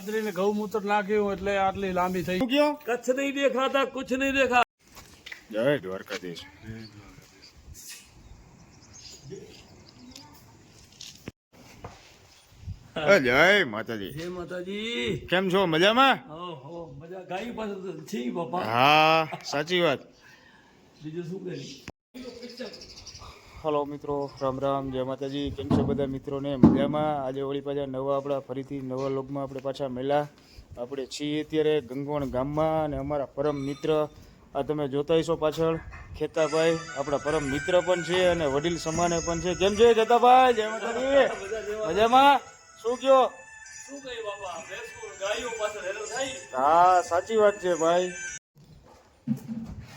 બાજરી ને ગૌમૂત્ર નાખ્યું એટલે આટલી લાંબી થઈ ગયો કચ્છ નહીં દેખાતા કુછ નહીં દેખા જય દ્વારકાધીશ. જય માતાજી. જય માતાજી. કેમ છો? મજામાં? મજા. ગાય પાસે છે બાપા. હા સાચી વાત. બીજું શું કરી? હલો મિત્રો, રામ રામ, જય માતાજી, કેમ છે બધા મિત્રોને મજામાં? આજે વળી પાછા નવા આપણા, ફરીથી નવા લોગમાં આપણે પાછા મેલા. આપણે છીએ અત્યારે ગંગવણ ગામમાં અને અમારા પરમ મિત્ર, આ તમે જોતા હશો પાછળ, ખેતાભાઈ, આપણા પરમ મિત્ર પણ છે અને વડીલ સમાને પણ છે. કેમ છે ખેતાભાઈ? જય માતાજી. મજામાં? શું કયો? હા, સાચી વાત છે ભાઈ.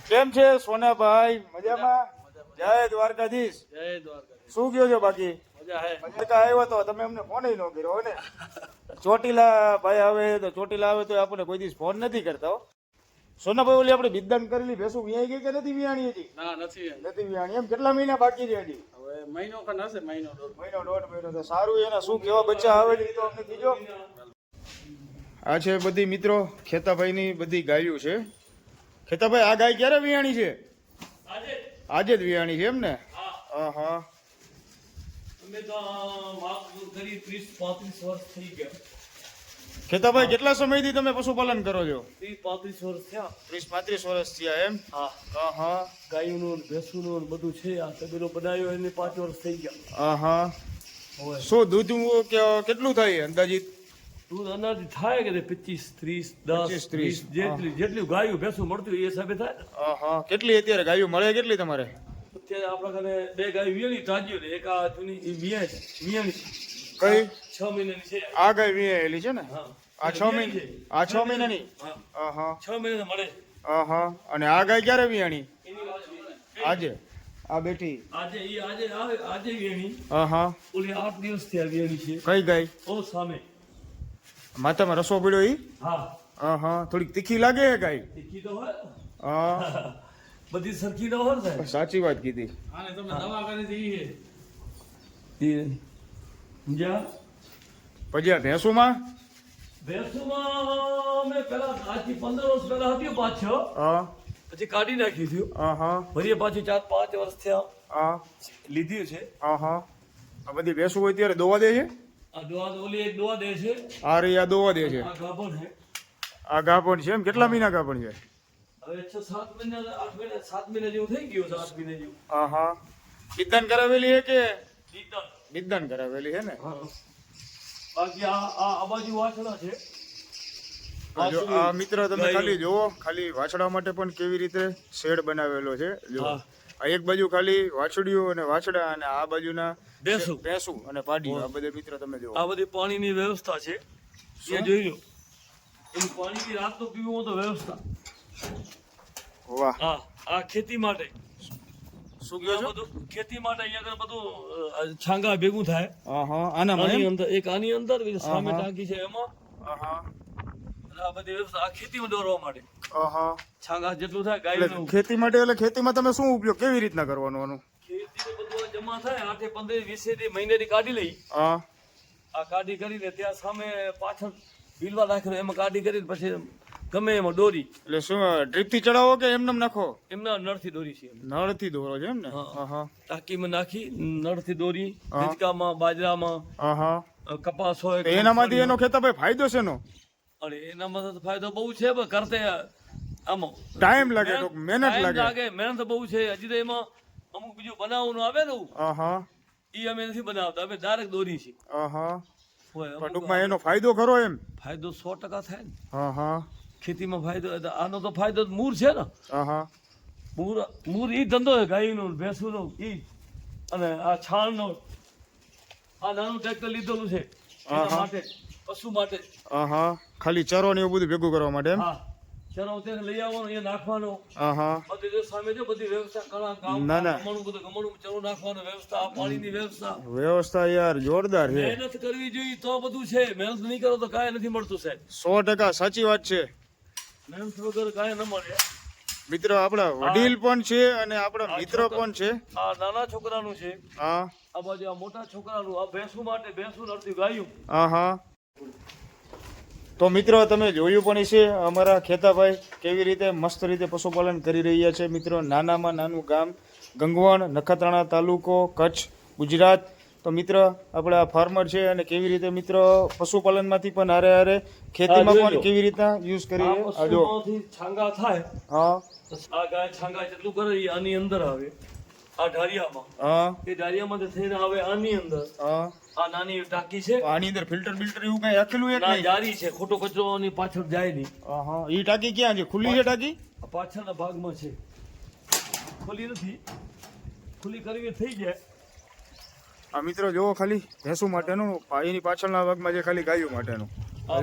કેમ છે સોનાભાઈ? મજામાં? જય દ્વારકાધીશ. જય દ્વારકાધીશ. શું કયો છો બાકી? મજા આવ્યો તો તમે અમને ફોન ન કર્યો ને? ચોટીલા ભાઈ આવે તો ચોટીલા આવે તો આપણને કોઈ દિવસ ફોન નથી કરતા સોનાભાઈ ઓલી આપણે બિદ્દાન કરેલી ભેંસું વિયાઈ ગઈ કે નથી વિયાણી હજી? ના નથી નથી વિયાણી. એમ કેટલા મહિના બાકી છે હજી? હવે મહિનો ખન હશે મહિનો દોઢ. મહિનો દોઢ મહિનો તો સારું એના શું કેવા બચ્ચા આવે એ તો અમને કીજો. આ છે બધી મિત્રો ખેતાભાઈની બધી ગાયું છે. ખેતાભાઈ આ ગાય ક્યારે વિયાણી છે? આજે જ વિયાણી છે એમ ને? હા. હા અમે તો કરી ત્રીસ પાંત્રીસ વર્ષ થઈ ગયા. ખેતાભાઈ કેટલા સમયથી તમે પશુપાલન કરો છો? ત્રીસ પાંત્રીસ વર્ષ થયા. ત્રીસ પાંત્રીસ વર્ષ થયા એમ? હા. હા હા ગાયનું ભેંસુનું ને બધું છે. આ તબેલો બનાવ્યો એને પાંચ વર્ષ થઈ ગયા. હા હા હવે શું દૂધ કે- કેટલું થાય અંદાજિત? દૂધ અનાજ થાય કે પચીસ ત્રીસ દસ 25, 30, ત્રીસ જેટલી જેટલી ગાયું ભેંસું મળતું હોય એ હિસાબે થાય કેટલી અત્યારે ગાયો મળે કેટલી તમારે અત્યારે આપણા ઘરે બે ગાય વીણી તાજી ને એક આ જૂની વિયાણી કઈ છ મહિનાની છે આ ગાય વિયાયેલી છે ને હા આ છ મહિના આ છ મહિનાની છ મહિના મળે હા અને આ ગાય ક્યારે વિયાણી. આજે? આ બેઠી આજે ઈ આજે આજે વિયાણી. હા ઓલી આઠ દિવસથી વિયાણી છે. કઈ ગાય? ઓ સામે. માથામાં રસો પડ્યો ઈ? હા. હા હા થોડીક તીખી લાગે હે ગાય તીખી તો હોય. હા. બધી સરખી ન હોય સાહેબ? સાચી વાત કીધી. આને તમે દવા કરી હતી ઈ જા પછી આ ભેંસુમાં? ભેંસોમાં મેં પેલા આજથી પંદર વર્ષ પહેલા હતી પાછો હા. પછી કાઢી નાખી થયું. હા હા ફરી પાછી ચાર પાંચ વર્ષ થયા. હા. લીધી છે. હા હા આ બધી ભેંસું હોય ત્યારે દોવા દે છે? આ આ દોવા દે છે. આ ગાભણ એમ? કેટલા મહિના ગાભણ છે? હવે છ સાત મહિના આઠ મહિના સાત મહિના જેવું થઈ ગયું છે મહિના જેવું. હા હા બિદ્દાન કરાવેલી છે કે. બિદ્દાન કરાવેલી છે ને? બાકી આ આ આ બાજુ વાછડા છે. જો આ મિત્ર તમે ખાલી જોવો ખાલી વાછડા માટે પણ કેવી રીતે શેડ બનાવેલો છે જો આ એક બાજુ ખાલી વાછડીઓ અને વાછડા અને આ બાજુના ભેંસું. ભેંસું અને પાડી આ બધે મિત્ર તમે જો આ બધી પાણીની વ્યવસ્થા છે. એ જોઈ લો. એની પાણીની રાતનું પીવું તો વ્યવસ્થા. વાહ. હા આ ખેતી માટે. શું કહો છો? બધું ખેતી માટે અહીંયા આગળ બધું છાંગા ભેગું થાય. હા હા અંદર એક આની અંદર સામે ટાંકી છે એમાં. હા હા આ બધી વ્યવસ્થા આ ખેતીમાં દોરવા માટે. હા હા છાંગા જેટલું થાય એટલે ખેતી માટે એટલે ખેતીમાં તમે શું ઉપયોગ કેવી રીતના કરવાનું આનું? બધું આ જમા થાય આઠે પંદર વીસે થી મહિનેથી કાઢી લઈ. હા. આ કાઢી કરીને ત્યાં સામે પાછળ બીલવા નાખેલું એમાં કાઢી કરીને પછી ગમે એમાં દોરી. એટલે શું ડ્રીપથી ચડાવો કે એમને નાખો? એમના નળથી દોરી છે એમ. નળથી દોરો છે એમ ને? હા. હા હા. ટાંકીમાં નાખી નળથી દોરી હિંચકામાં બાજરામાં કપાસ હોય એનામાંથી એનો ખેતાભાઈ ફાયદો છે એનો? અને એનામાં તો ફાયદો બહુ છે પણ કરતે આમાં. ટાઈમ લાગે મહેનત લાગે. લાગે મહેનત બહુ છે. હજી તો એમાં અમુક બીજું બનાવવાનું આવે ને હા હા એ અમે નથી બનાવતા અમે ડાયરેક્ટ દોરી છે ટૂંકમાં એનો ફાયદો ખરો એમ. ફાયદો સો ટકા થાય ને. હા હા ખેતીમાં ફાયદો આનો તો ફાયદો મૂર છે ને. હા હા મૂર મૂર એ ધંધો છે ગાયનો ભેંસુનો એ અને આ છાણનો આ નાનું ટ્રેક્ટર લીધેલું છે. માટે પશુ માટે. હા હા ખાલી ચરો ને એવું બધું ભેગું કરવા માટે એમ? હા. ચરો તેને લઈ આવવાનો નાખવાનો. બધી સામે જો બધી વ્યવસ્થા ઘણા ગામ ના, ના. ગમણું બધું ગમણું ચરો નાખવાનું વ્યવસ્થા પાણીની વ્યવસ્થા. વ્યવસ્થા યાર જોરદાર છે. મહેનત કરવી જોઈએ તો બધું છે. મહેનત નહીં કરો તો કાંઈ નથી મળતું સાહેબ. સો ટકા સાચી વાત છે. મહેનત વગર કાંઈ ન મળે. મિત્રો આપણા વડીલ પણ છે અને આપણા મિત્ર પણ છે. આ નાના છોકરાનું છે. હા. આ બાજુ આ મોટા છોકરાનું આ ભેંસું માટે ભેંસું અડધી ગાયું. હા હા તો મિત્રો તમે જોયું પણ છે અમારા ખેતાભાઈ કેવી રીતે મસ્ત રીતે પશુપાલન કરી રહ્યા છે. મિત્રો નાનામાં નાનું ગામ ગંગવણ નખત્રાણા તાલુકો કચ્છ ગુજરાત. તો મિત્ર આપણે આ ફાર્મર છે અને કેવી રીતે મિત્રો પશુપાલનમાંથી પણ હારે હારે ખેતીમાં પણ કેવી રીતના યુઝ કરી આ જો. છાંગા થાય. હા. આ ગાય છાંગા જેટલું કરે આની અંદર આવે. આ ઢારિયામાં હા એ ઢારિયામાંથી થઈને આવે આની અંદર હા આ નાની ટાંકી છે. આની અંદર ફિલ્ટર બિલ્ટર એવું કઈ રાખેલું એક નહીં? જારી છે. ખોટો કચરો પાછળ જાય નહીં. હા એ ટાંકી ક્યાં છે? ખુલ્લી છે ટાંકી? આ પાછળના ભાગમાં છે. ખુલ્લી નથી. ખુલ્લી કરવી થઈ જાય. આ મિત્રો જોવો ખાલી ભેંસુ માટેનું એની પાછળના ભાગમાં જે ખાલી ગાયો માટેનું.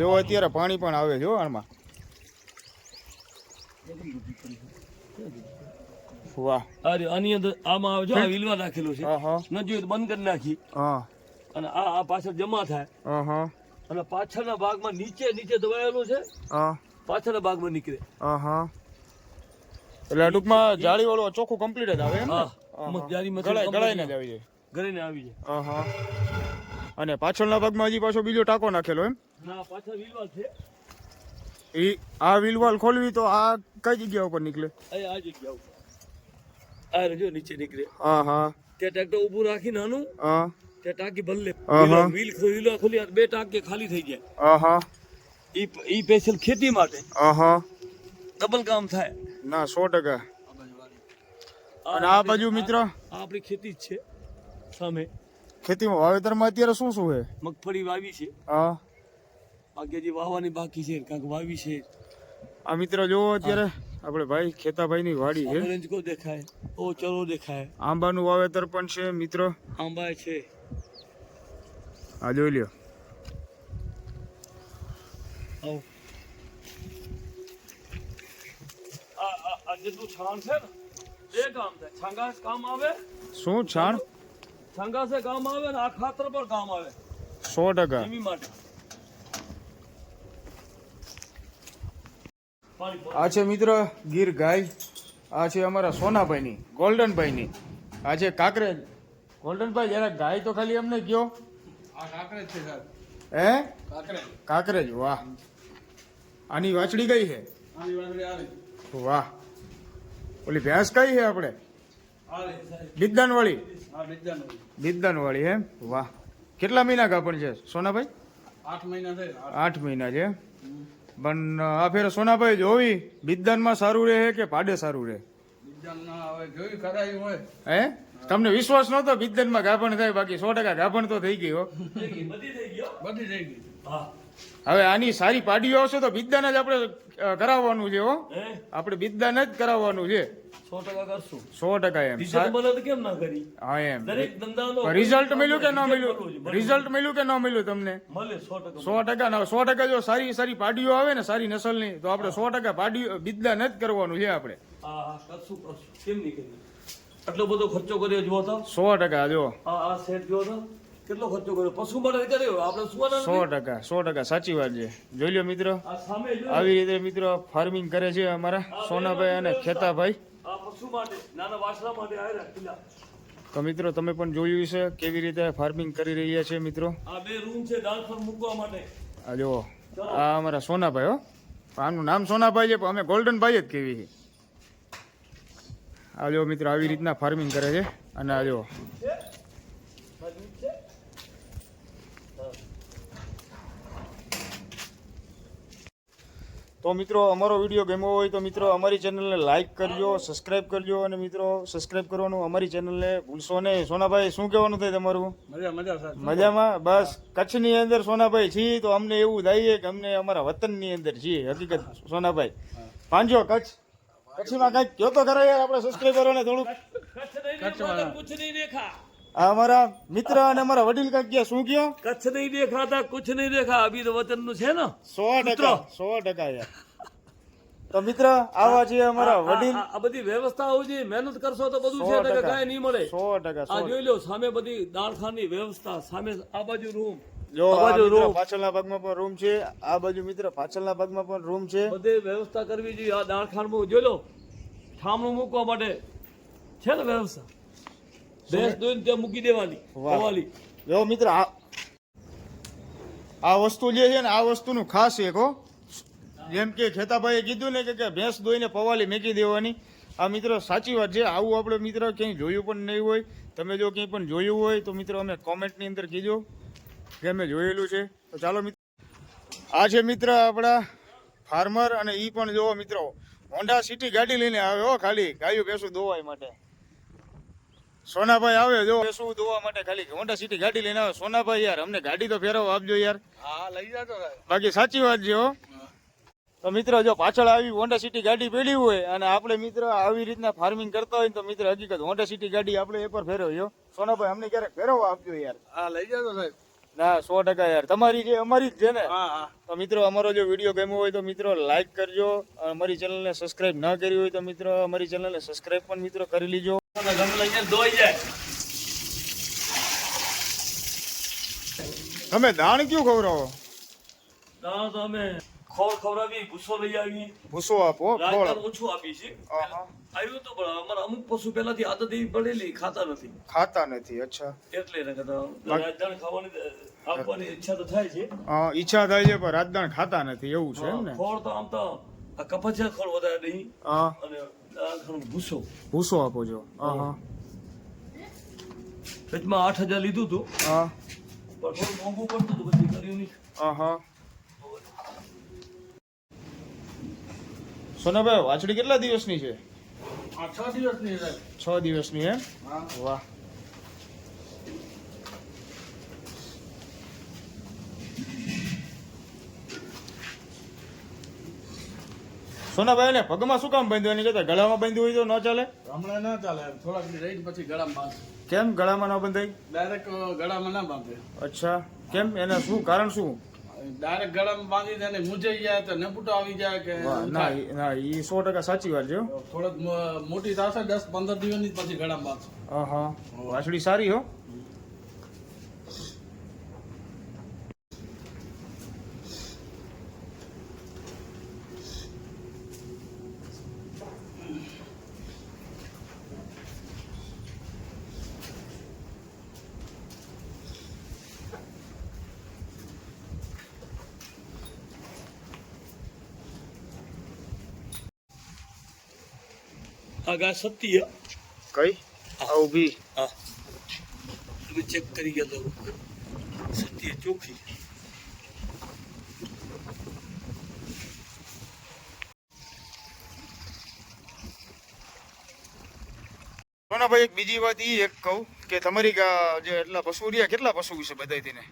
જોવો અત્યારે પાણી પણ આવે જો આમાં. વાહ. અરે આની અંદર આમાં આવે જો આ વિલવા નાખેલું છે. ન જોઈએ બંધ કરી નાખી. અને આ આ પાછળ જમા થાય. અને પાછળના ભાગમાં નીચે નીચે દબાયેલું છે. પાછળના ભાગમાં નીકળે. એટલે ટૂંકમાં જાળી વાળું ચોખ્ખું કમ્પ્લીટ જ આવે એમ ગળાય ગળાઈને જ આવી જાય. ઘરે ને આવી જાય. હા હા અને પાછળના ભાગમાં હજી પાછો બીજો ટાંકો નાખેલો એમ? ના પાછળ વિલવા છે. એ આ વિલવાલ ખોલવી તો આ કઈ જગ્યા ઉપર નીકળે? આ જગ્યા ઉપર. આ રજો જો નીચે નીકળે. હા હા. ત્યાં ટ્રેક્ટર ઊભું રાખી નાનું હા. ત્યાં ટાંકી આહા. વ્હીલ વ્હીલ ખોલી બે ટાંકી ખાલી થઈ જાય. હા હા. ઈ ઈ સ્પેશિયલ ખેતી માટે હા હા. ડબલ કામ થાય. ના સો ટકા. અને આ બાજુ મિત્ર? આપણી ખેતી જ છે સામે. ખેતીમાં વાવેતરમાં અત્યારે શું શું છે? મગફળી વાવી છે. હા. બાકી હજી વાવવાની બાકી છે કાંક વાવી છે. આ મિત્ર જોવો અત્યારે. આપણે ભાઈ ખેતાભાઈની વાડી છે. ઓરેન્જ દેખાય. ઓ ચરો દેખાય. આંબાનું વાવેતર પણ છે મિત્રો. આંબા છે. આ જોઈ લ્યો. આવો. આ આ આ જેટલું છાણ છે ને બે કામ થાય છાંગા કામ આવે. શું છાણ? છાંગા સે કામ આવે ને આ ખાતર પર કામ આવે. સો ટકા. માટે પાણી પાણી. આ છે મિત્ર ગીર ગાય. આ છે અમારા સોનાભાઈની ગોલ્ડનભાઈની. આ છે કાંકરેજ. ગોલ્ડનભાઈ જરા ગાય તો ખાલી અમને કયો. કાંકરેજ છે સાહેબ. હે? કાંકરેજ. કાંકરેજ વાહ. આની વાછડી કઈ છે? વાહ. ઓલી ભેંસ કઈ છે આપણે? બિદ્દાન વાળી બિદ્દાન વાળી હે વાહ. કેટલા મહિના કાપણ છે સોનાભાઈ? આઠ મહિના. આઠ મહિના છે પણ આ ફેર સોનાભાઈ જોવી બિદ્દાનમાં સારું રહે કે પાડે સારું રહે? હે? તમને વિશ્વાસ નહોતો? બિદ્દાનમાં ગાભણ થાય બાકી સો ટકા ગાભણ તો થઈ ગઈ હો. થઈ ગઈ, બધી થઈ ગયો બધી થઈ ગઈ? હા. હવે આની સારી પાડીઓ આવશે તો બિદ્દાન જ આપણે કરાવવાનું છે હો. આપણે બિદ્દાન જ કરાવવાનું છે. સો ટકા કરશું. સો ટકા એમ. કેમ ના કરી? હા એમ. દરેક ધંધાનો રિઝલ્ટ મળ્યું કે ન મળ્યું? રિઝલ્ટ મળ્યું કે ન મળ્યું તમને? મળે સો ટકા સો ટકા ના સો ટકા જો સારી સારી પાડીઓ આવે ને સારી નસલની તો આપણે સો ટકા પાડીઓ બિદ્દાન જ કરવાનું છે આપણે. હા હા કરશું કરશું. કેમ નહીં કરીએ આટલો બધો ખર્ચો કર્યો જુઓ તો? સો ટકા જો. આ આ સેટ જુઓ તો? કેટલો ખર્ચો કર્યો? પશુ માટે કર્યો આપણે સુવાના સો ટકા સો ટકા. સાચી વાત છે. જોઈ લો મિત્રો. આવી રીતે મિત્રો ફાર્મિંગ કરે છે અમારા સોનાભાઈ અને ખેતાભાઈ. પશુ માટે નાના વાસણા માટે આવ્યા તો મિત્રો તમે પણ જોયું છે કેવી રીતે ફાર્મિંગ કરી રહ્યા છે મિત્રો. આ બે રૂમ છે દાળ પર મૂકવા માટે. આ જો આ અમારા સોનાભાઈ હો. આનું નામ સોનાભાઈ છે પણ અમે ગોલ્ડન ભાઈ જ કેવી છે. આ જો મિત્રો આવી રીતના ફાર્મિંગ કરે છે. અને આ જો છે બાજુ છે તો મિત્રો અમારો વીડિયો ગમ્યો હોય તો મિત્રો અમારી ચેનલને લાઇક કરજો સબસ્ક્રાઇબ કરજો અને મિત્રો સબસ્ક્રાઇબ કરવાનું અમારી ચેનલને ભૂલશો નહીં. સોનાભાઈ શું કહેવાનું થાય તમારું? મજા મજા સાહેબ મજામાં? બસ કચ્છની અંદર સોનાભાઈ છીએ તો અમને એવું થાય કે અમને અમારા વતનની અંદર છીએ હકીકત સોનાભાઈ. પાંજો કચ્છ. કચ્છમાં કાંઈક કયો તો ખરા યાર આપણે સબસ્ક્રાઈબરોને થોડુંક. કચ્છ નહીં દેખા અમારા મિત્ર અને અમારા વડીલ કહે શું કયો કચ્છ નહીં દેખાતા કુછ નહીં દેખા અભી તો વતનનું છે ને? સો ટકા સો ટકા તો મિત્ર આવા છે અમારા વડીલ. આ બધી વ્યવસ્થા હોવી જોઈએ મહેનત કરશો તો બધું છે ટકા. કાંઈ નહીં મળે. સો ટકા આ જોઈ લો સામે બધી દાળખાની વ્યવસ્થા સામે આ બાજુ રૂમ જો આ બાજુ રૂમ. પાછળના ભાગમાં પણ રૂમ છે આ બાજુ મિત્ર પાછળના ભાગમાં પણ રૂમ છે. બધી વ્યવસ્થા કરવી જોઈએ આ દાળખાનમાં. જોઈ લો ઠામણું મૂકવા માટે છે ને વ્યવસ્થા? ભેંસ દોઈને ત્યાં મૂકી દેવાની. હવાલી. જો મિત્ર આ આ વસ્તુ જે છે ને આ વસ્તુનું ખાસ એક હો. જેમ કે ખેતાભાઈએ કીધું ને કે ભેંસ દોઈને પવાલી મેકી દેવાની. આ મિત્રો સાચી વાત છે. આવું આપણે મિત્ર ક્યાંય જોયું પણ નહીં હોય. તમે જો ક્યાંય પણ જોયું હોય તો મિત્રો અમે કોમેન્ટની અંદર કીજો કે અમે જોયેલું છે. તો ચાલો મિત્રો. આ છે મિત્ર આપણા ફાર્મર અને એ પણ જોવો મિત્રો હોન્ડા સિટી ગાડી લઈને આવે હો ખાલી. ગાયું ભેંસું દોવાય માટે. સોનાભાઈ આવે જો. શું દોવા માટે ખાલી હોન્ડા સિટી ગાડી લઈને આવે? સોનાભાઈ યાર અમને ગાડી તો ફેરવો આપજો યાર. હા લઈ જાતો બાકી સાચી વાત જો તો મિત્ર જો પાછળ આવી હોન્ડા સિટી ગાડી પેલી હોય અને આપણે મિત્ર આવી રીતના ફાર્મિંગ કરતા હોય તો મિત્ર હકીકત હોન્ડા સિટી ગાડી આપણે એકવાર ફેરવ્યો સોનાભાઈ અમને ક્યારેક ફેરવો આપજો યાર. હા લઈ જાતો સાહેબ. ના સો ટકા યાર. તમારી જે અમારી જ છે ને. હા હા. તો મિત્રો અમારો જો વીડિયો ગમ્યો હોય તો મિત્રો લાઈક કરજો. અમારી ચેનલને સબસ્ક્રાઇબ ના કરી હોય તો મિત્રો અમારી ચેનલને સબસ્ક્રાઈબ પણ મિત્રો કરી લીજો. તમે દાણ ક્યું ખવડાવો? દાણા તો અમે ખોળ ખવડાવી ભૂસો લઈ આવી ભૂસો આપો ખોળ ઓછું આપી છે આવ્યું તો પણ અમારા અમુક પશુ પહેલાથી આદત એવી પડેલી ખાતા નથી. ખાતા નથી અચ્છા. એટલે રાજદાણ ખાવાની આપવાની ઈચ્છા તો થાય છે. ઈચ્છા થાય છે પણ રાજદાણ ખાતા નથી એવું છે એમ ને? ખોળ તો આમ તો આ ખોળ વધારે નહીં. હા. અને ભૂસો. ભૂસો આપો છો. હા વચમાં આઠ હજાર લીધું હતું. હા. પણ થોડું મોંઘું પડતું હતું પછી કર્યું નહીં. હા સોનાભાઈ વાછડી કેટલા દિવસની છે? છ દિવસની છ. દિવસની એમ? વાહ. સોનાભાઈ ને પગમાં શું કામ બાંધ્યું? એની કરતા ગળામાં બાંધ્યું હોય તો ન ચાલે? હમણાં ના ચાલે. થોડાક રહી પછી ગળામાં બાંધે કેમ? ગળામાં ન બંધાય? ડાયરેક્ટ ગળામાં ના બાંધે. અચ્છા. કેમ? એના શું કારણ શું? ડાયરેક્ટ ગળામાં બાંધી દે ને મૂંઝાઈ જાય તો નપુટો આવી જાય કે ના ના એ સો ટકા સાચી વાત છે હો. થોડોક મોટી થશે દસ પંદર દિવસની પછી ગળામાં બાંધશે. હા. વાછડી સારી હો. આ ગાય સત્ય કઈ આ ઊભી હા તમે ચેક કરી ગયા તો સત્ય ચોખ્ખી સોનાભાઈ એક બીજી વાત ઈ એક કહું કે તમારી ગા- જે એટલા પશુ રહ્યા કેટલા પશુ છે બધા થઈને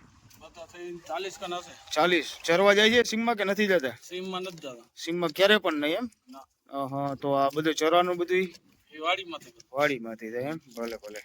બધા થઈ ચાલીસ કન હશે। ચાલીસ. ચરવા જાય છે સિંગમાં કે નથી જતા? સીમમાં નથી જતા। સિંગમાં ક્યારે પણ નહીં એમ? ના। હા તો આ બધું ચરવાનું બધું વાડીમાંથી. વાડીમાંથી થાય એમ? ભલે ભલે.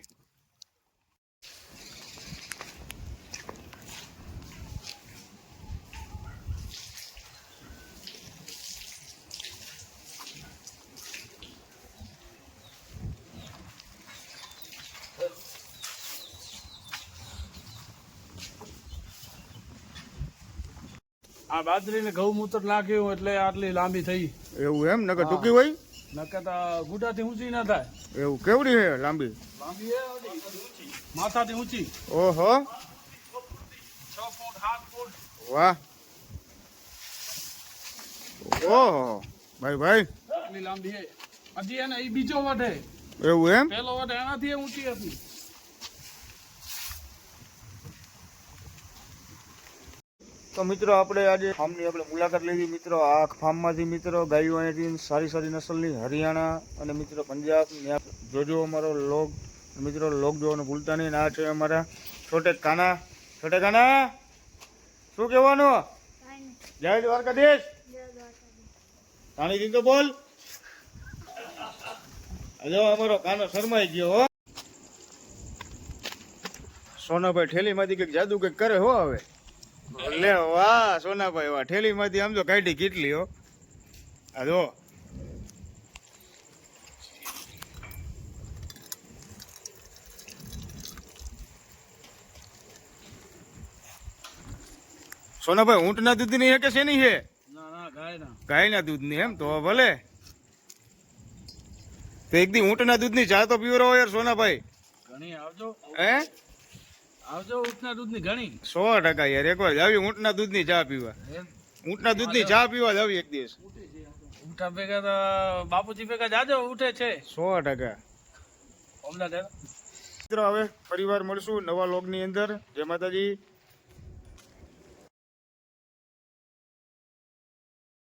આ બાજરીને ઘઉં મૂત્ર નાખ્યું એટલે આટલી લાંબી થઈ. એવું એમ? નકર ટૂંકી હોય? નકર તો ગુડાથી ઊંચી ના થાય. એવું કેવડી હે લાંબી? લાંબી હે. માથાથી ઊંચી. ઓહો. છ ફૂટ સાત ફૂટ વાહ. ઓહો. ભાઈ ભાઈ. એટલી લાંબી હે હજી એને એ બીજો વઢે. એવું એમ? પેલો વઢે એનાથી ઊંચી હતી. તો મિત્રો, આપણે આજે ફાર્મની આપણે મુલાકાત લીધી મિત્રો, આ ફાર્મમાંથી મિત્રો ગાયો અહીંથી સારી સારી નસલની હરિયાણા અને મિત્રો પંજાબ જોજો અમારો લોગ. મિત્રો, લોગ જોવાનું ભૂલતા નહીં. આ છે અમારા છોટે કાના. છોટે કાના, શું કહેવાનું? જય દ્વારકાધીશ. તાણી દીધો બોલ. જો અમારો કાનો શરમાઈ ગયો, હો. સોનાભાઈ ઠેલીમાંથી કંઈક જાદુ કંઈક કરે, હો, હવે. લે વાહ સોનાભાઈ વાહ. ઠેલીમાંથી આમ તો કાઢી કેટલી હો. આ જો. સોનાભાઈ ઊંટના દૂધની હે કે શેની ના ગાયના. દૂધની એમ તો ભલે. તો એક દી ઊંટના દૂધની ચા તો પીવરો યાર સોનાભાઈ. ઘણી આવજો. હે? આવજો ઊંટના દૂધની ઘણી. સો ટકા યાર એકવાર જાવી ઊંટના દૂધની ચા પીવા. ઊંટના દૂધની ચા પીવા જાવી એક દિવસ. ઊંટા ભેગા તો બાપુજી ભેગા જાજો ઉઠે છે. સો ટકા. અમદાવાદ. મિત્રો હવે પરિવાર મળશું નવા લોગની અંદર. જય માતાજી.